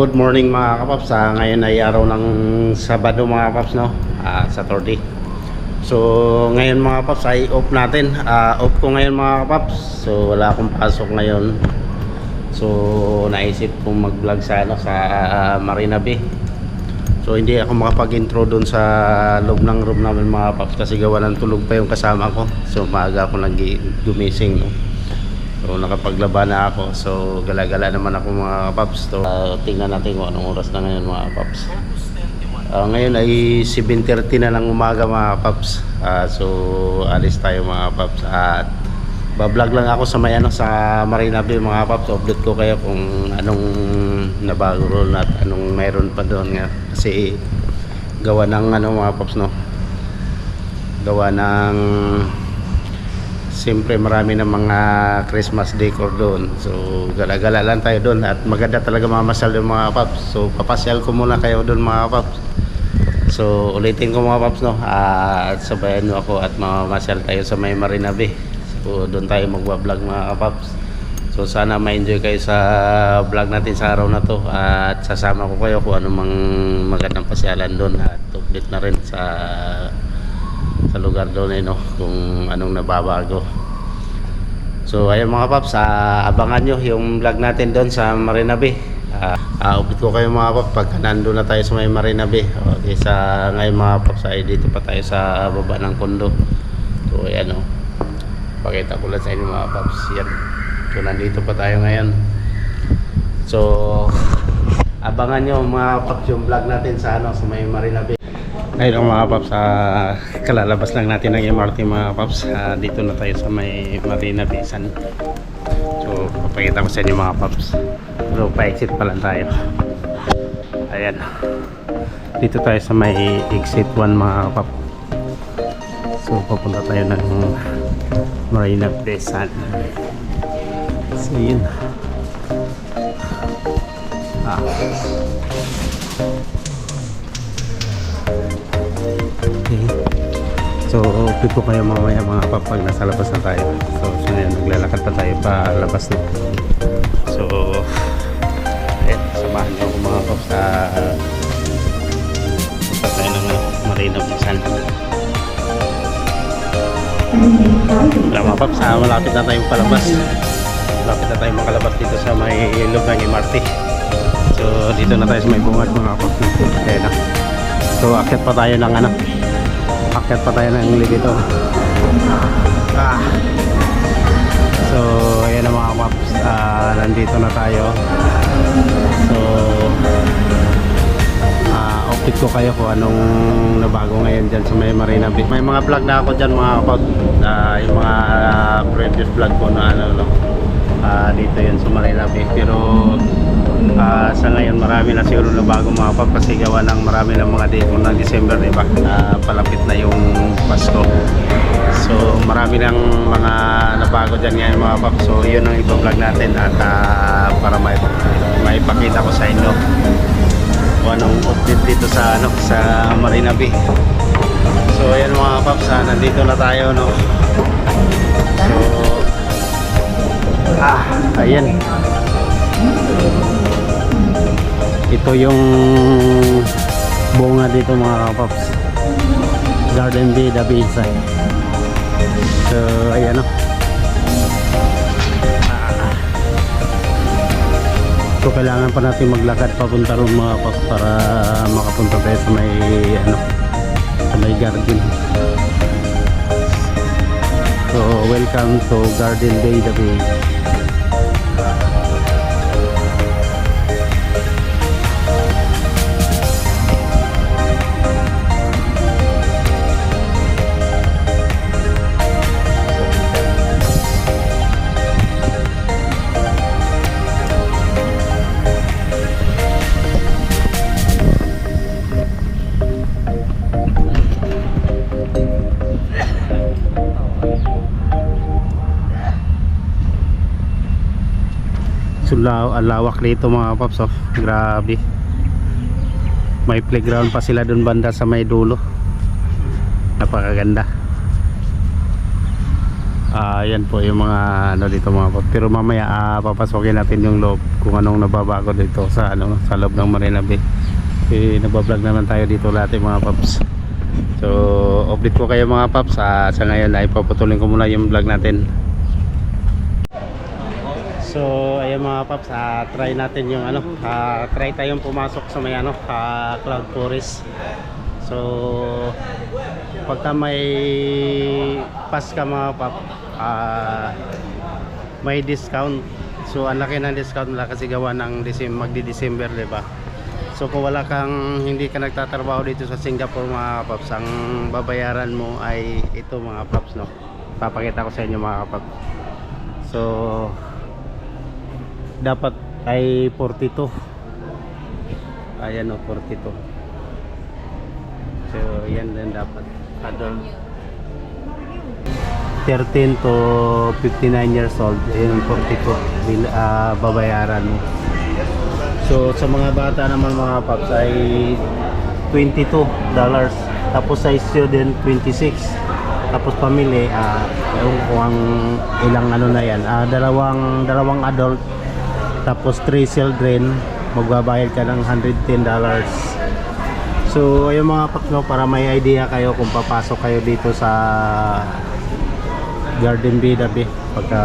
good morning mga kapaps. Ah, ngayon ay araw ng Sabado mga kapaps, no? Ah, Saturday. So, ngayon mga kapaps ay off natin. Ah, off ko ngayon mga kapaps. So, wala akong pasok ngayon. So, naisip kong mag-vlog sa, ano, sa ah, Marina Bay. So, hindi ako makapag-intro doon sa loob ng room namin mga kapaps kasi gawa ng tulog pa yung kasama ko. So, maaga ako nag gumising, no? So nakapaglaba na ako. So gala-gala naman ako mga paps. So uh, tingnan natin kung anong oras na ngayon mga paps. Ah, ngayon ay 7.30 na ng umaga mga paps. Ah, so alis tayo mga paps. At bablog lang ako sa may ano sa Marina Bay mga paps. Update ko kayo kung anong nabago roon at anong mayroon pa doon nga. Kasi gawa ng ano mga paps no. Gawa ng Siyempre marami ng mga Christmas decor doon. So gala-gala lang tayo doon at maganda talaga mamasyal doon mga paps. So papasyal ko muna kayo doon mga paps. So ulitin ko mga paps no. At sabayan nyo ako at mamasyal tayo sa may Marina Bay. So doon tayo magwa-vlog mga paps. So sana ma-enjoy kayo sa vlog natin sa araw na to at sasama ko kayo kung anong magandang pasyalan doon at update na rin sa sa lugar doon eh, no? kung anong nababago. So ayun mga paps ah, abangan nyo yung vlog natin doon sa Marina Bay. Uh, update ko kayo mga paps pagka nandun na tayo sa may Marina Bay. Okay, sa ngayon mga paps ay dito pa tayo sa baba ng kondo. So ayan o pakita ko lang sa inyo mga paps. Yan. So nandito pa tayo ngayon. So abangan nyo mga paps yung vlog natin sa ano sa may Marina Bay Ayun mga paps, ah, kalalabas lang natin ng MRT mga paps. Ah, dito na tayo sa may Marina Basin. So, papakita ko sa inyo mga paps. So, pa-exit pa lang tayo. Ayan. Dito tayo sa may exit 1 mga paps. So, papunta tayo ng Marina Basin. So, yun. Ah. Okay. So, update ko kayo mamaya mga papag nasa labas na tayo. So, so yan, naglalakad pa tayo pa labas na. So, ayan, samahan niyo ako mga paps sa punta tayo ng Marina Bisan. Wala mga paps, ah, malapit na tayong palabas. Malapit na tayong makalabas dito sa may loob ng MRT. So, dito na tayo sa may bungad mga paps. Ayan na. So, akit pa tayo ng ano, Akyat pa tayo ng elevator. Ah. So, ayan ang mga maps. Ah, nandito na tayo. So, ah, update ko kayo kung anong nabago ngayon dyan sa may Marina Bay. May mga vlog na ako dyan mga kapag ah, yung mga ah, previous vlog ko na ano, no, ah, dito yun sa Marina Bay. Pero Ah, sa ngayon marami na siguro na bago mga pap ng marami ng mga day ng December di ba? Na palapit na yung Pasko. So marami ng mga nabago dyan ngayon mga pap. So yun ang ipa-vlog natin at ah, para may maipakita ko sa inyo kung anong update dito sa ano sa Marina Bay so ayan mga paps ah, nandito na tayo no? So ah ayan ito yung bunga dito mga kapaps. Garden Bay the Bayside so ayan o Ah. so kailangan pa natin maglakad papunta ron mga kapaps para makapunta tayo sa may ano sa may garden. So welcome to Garden Bay the Bay law, lawak dito mga paps oh. Grabe. May playground pa sila doon banda sa may dulo. Napakaganda. Ah, yan po yung mga ano dito mga paps. Pero mamaya ah, papasokin natin yung loob kung anong nababago dito sa ano sa loob ng Marina Bay. Eh, nagbablog naman tayo dito lahat yung mga paps. So, update ko kayo mga paps. Ah, sa ngayon ay paputulin ko muna yung vlog natin. So, ayun mga paps, ah, try natin yung ano, ah, try tayong pumasok sa may ano, ah, Cloud Forest. So, pagka may pass ka mga pap, ah, may discount. So, ang laki ng discount nila kasi gawa ng Decem magdi-December, 'di ba? So, kung wala kang hindi ka nagtatrabaho dito sa Singapore mga paps, ang babayaran mo ay ito mga paps, no. Papakita ko sa inyo mga paps. So, dapat ay 42 ayan o 42 so yan din dapat. Adult. 13 to 59 years old. Yun 42 bil, ah, babayaran mo. So sa mga bata naman mga paps ay 22 dollars. Tapos sa student 26 tapos pamili ah ewan ko ang ilang ano na yan. Ah, dalawang dalawang adult tapos 3 children magbabayad ka ng 110 dollars. So ayun mga paps no para may idea kayo kung papasok kayo dito sa Garden Bay Dabi pagka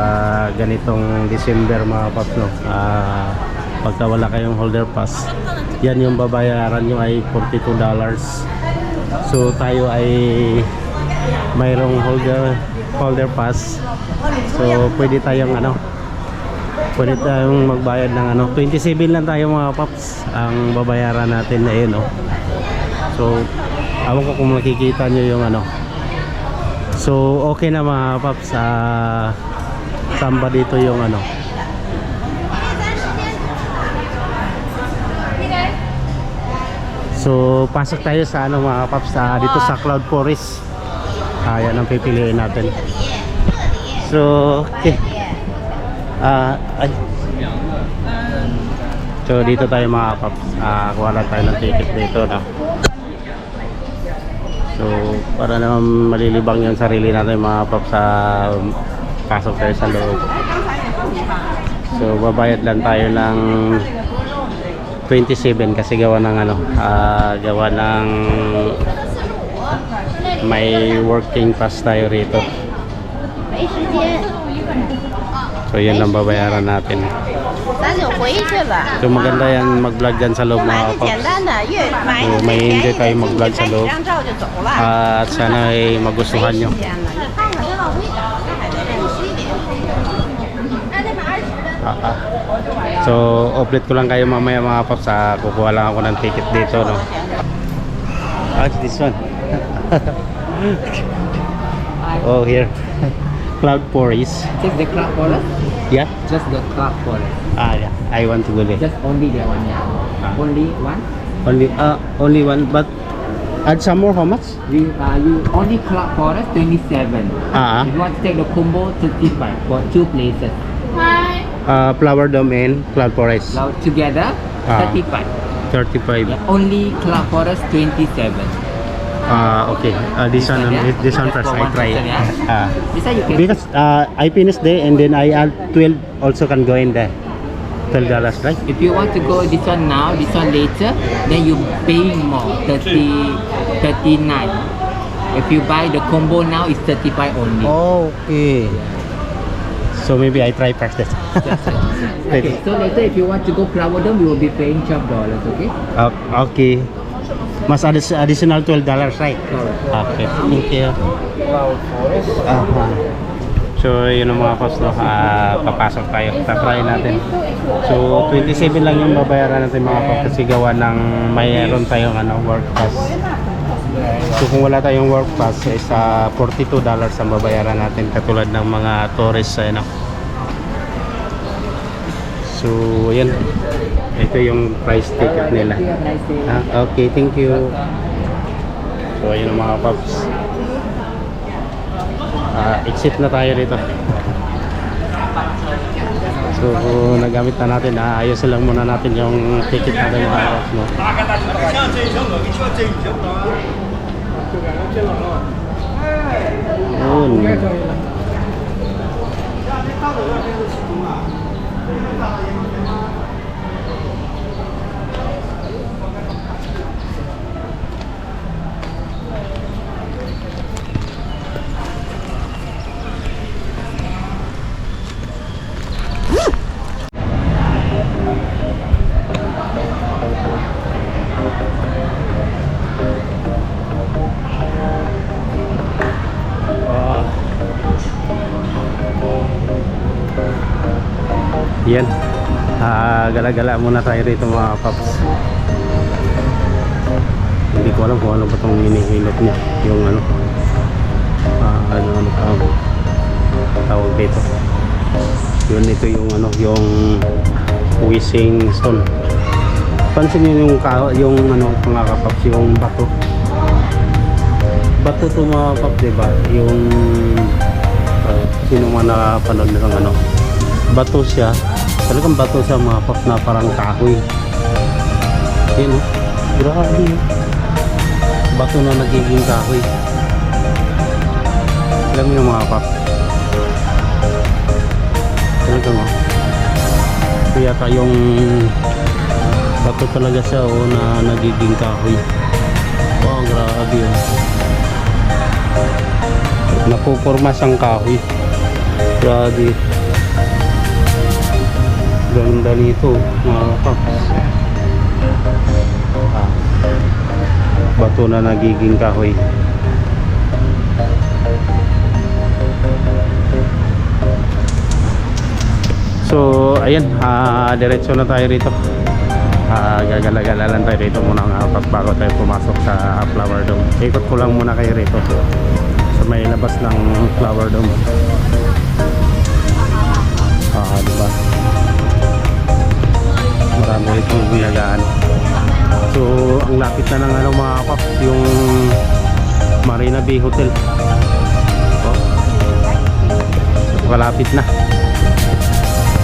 ganitong December mga paps no. Ah, pagka wala kayong holder pass yan yung babayaran nyo ay 42 dollars. So tayo ay mayroong holder holder pass. So pwede tayong ano pwede tayong magbayad ng ano. 27 lang tayo mga paps. Ang babayaran natin na yun no? so awan ko kung makikita nyo yung ano. So okay na mga paps. Sa samba dito yung ano. So pasok tayo sa ano mga paps. Sa, dito sa Cloud Forest. Ah, yan ang pipiliin natin. So okay Ah, ay. So dito tayo mga paps. Ah, kuha lang tayo ng ticket dito na. So para naman malilibang yung sarili natin mga paps sa pasok tayo sa loob. So babayad lang tayo ng 27 kasi gawa ng ano, ah, gawa ng may working pass tayo rito. So yan lang babayaran natin. So maganda yan mag-vlog dyan sa loob mga kapaps. So, may enjoy kayo mag-vlog sa loob. At sana ay magustuhan nyo. Ah, ah. So, update ko lang kayo mamaya mga paps. Ah, kukuha lang ako ng ticket dito, no? Ah, this one. oh, here. Cloud Forest. Just the club forest? Yeah? Just the club forest. Ah, yeah. I want to go there. Just only that one, yeah. Ah. Only one. Only, uh, only one, but add some more, how much? You, uh, you only club forest 27. Ah, If you want to take the combo 35 for two places. uh, Flower domain, and Cloud Forest. Now together Ah. 35. 35. Yeah, only club forest 27. Ah, okay. Uh, this one, yeah? this one Just first. for I try. person, yeah? Ah. This one you can Because uh, I finish there and then I add 12 also can go in there. 12 dollars, right? if you want to go this one now, this one later, then you paying more 30 39. If you buy the combo now it's 35 only. Okay. So maybe I try first this. Okay, so later if you want to go Flower Dome, you will be paying twelve dollars. Okay. O- okay. Mas addi- additional 12 dollars, right? Okay. Thank you. Aha. So, yun ang mga cost, no? Ah, papasok tayo. Tatry natin. So, 27 lang yung babayaran natin mga cost kasi gawa ng mayroon tayong ano, work pass. So, kung wala tayong work pass, is ah, 42 dollars ang babayaran natin katulad ng mga tourists, ano. So, yan. Ito yung price ticket nila. Ah, okay, thank you. So, ayun ang mga paps. Ah, exit na tayo dito. So, nagamit na natin. Ah, ayos lang muna natin yung ticket natin mga paps. No? Yun. Ah. Gala-gala muna tayo rito mga paps. Hindi ko alam kung ano ba itong hinihilot niya. Yung ano. Ah, ano, ano tawag, tawag dito. Yun, ito yung ano, yung wishing stone. Pansin niyo yung, yung ano, mga kapaps, yung bato bato to mga pap, diba? Yung uh, sino man nakapanood ng ano bato siya talagang bato siya mga pap na parang kahoy. Yun oh. Grabe oh. bato na nagiging kahoy. Alam niyo mga pap talagang oh. Kaya yung bato talaga siya oh na nagiging kahoy. Wow grabe oh. Napupurma siyang kahoy. Grabe ganda nito mga kaps ah, bato na nagiging kahoy. So ayan ah, diretso na tayo rito. Ah, gagala-gala lang tayo rito muna nga pag bago tayo pumasok sa flower dome. Ikot ko lang muna kayo rito sa may labas ng flower dome ang lapit na ng ano mga paps yung Marina Bay Hotel oh. malapit na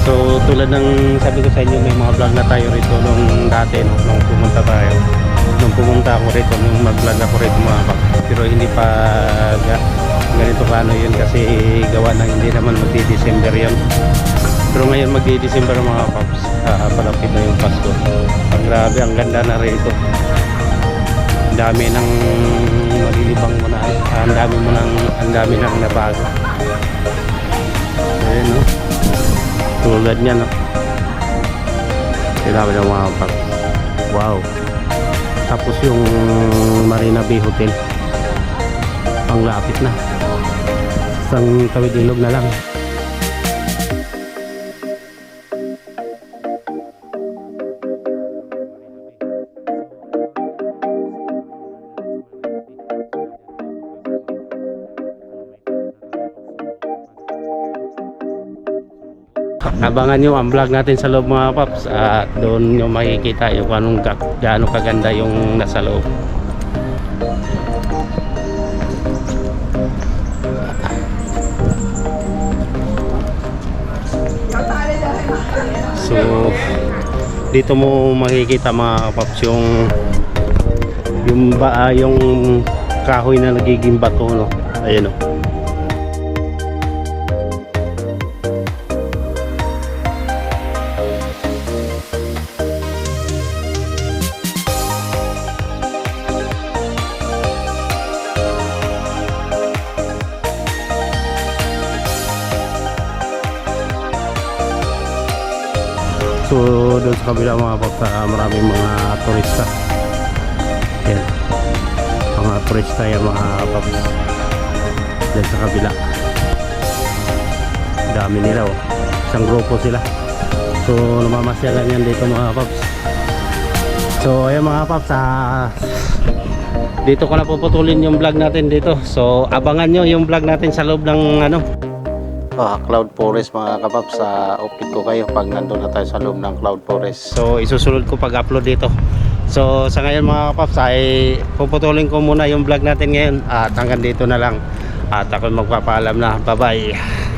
So tulad ng sabi ko sa inyo may mga vlog na tayo rito nung dati no, nung pumunta tayo. Nung pumunta ako rito, nung mag-vlog ako rito mga kap. Pero hindi pa ga- ganito paano yun kasi gawa na hindi naman magdi-December yun. Pero ngayon magdi-December mga paps. Palapit na yung Pasko. Ang grabe, ang ganda na rito. Ang dami ng malilibang mo na. Ang dami mo nang, ang dami nang nabago. Ayun no tulad niya no sinabi ng mga pag wow tapos yung Marina Bay Hotel ang lapit na isang tawid ilog na lang Abangan nyo ang vlog natin sa loob mga paps at doon nyo makikita yung anong gaano kaganda yung nasa loob. So dito mo makikita mga paps yung yung ba ah, yung kahoy na nagiging bato no. Ayun oh. So doon sa kabila mga paps, ah, maraming mga turista. Yan. Mga turista yan mga paps. Doon sa kabila. Dami nila oh. Isang grupo sila. So namamasyalan yan dito mga paps. So ayan mga paps, ah, dito ko na puputulin yung vlog natin dito. So abangan nyo yung vlog natin sa loob ng ano, Ah, Cloud Forest mga kapaps sa update ko kayo pag nandun na tayo sa loob ng Cloud Forest. So isusunod ko pag upload dito. So sa ngayon mga kapaps ay puputulin ko muna yung vlog natin ngayon. At hanggang dito na lang. At ako magpapaalam na. Bye bye